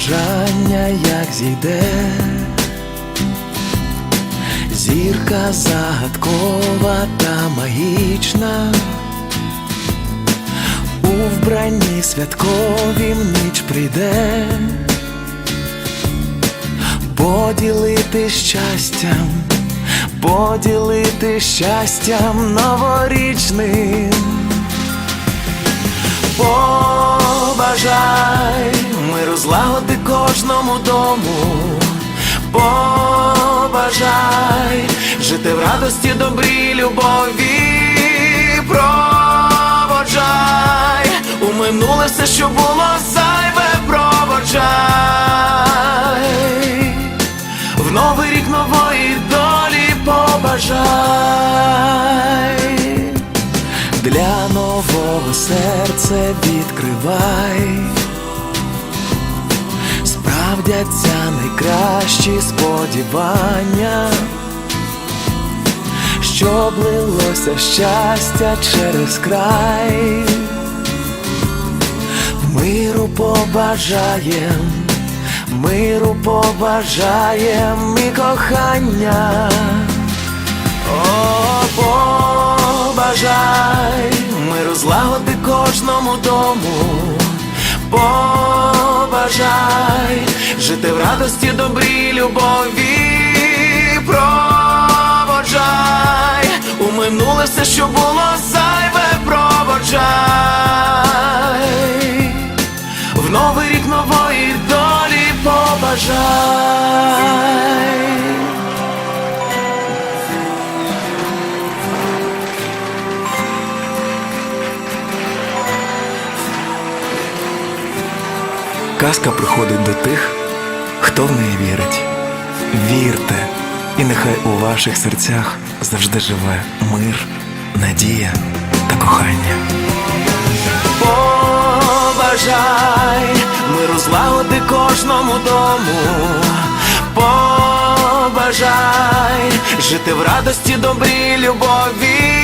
бажання, як зійде, зірка загадкова та магічна, у вбранні святковім ніч прийде, поділити щастям, поділити щастям новорічним. Злагоди кожному дому. Побажай жити в радості, добрій любові. Проводжай у минуле все, що було зайве, проводжай в новий рік нової долі побажай для нового серця відкривай, справдяться найкращі сподівання, щоб лилося щастя через край, миру побажаєм, миру побажаєм і кохання. О, побажай миру злагоди кожному дому. Побажай жити в радості, добрій любові. Проводжай у минуле все, що було зайве, проводжай в новий рік нової долі побажай. Казка приходить до тих, хто в неї вірить. Вірте, і нехай у ваших серцях завжди живе мир, надія та кохання. Побажай миру злагоди кожному дому. Побажай жити в радості, добрій любові.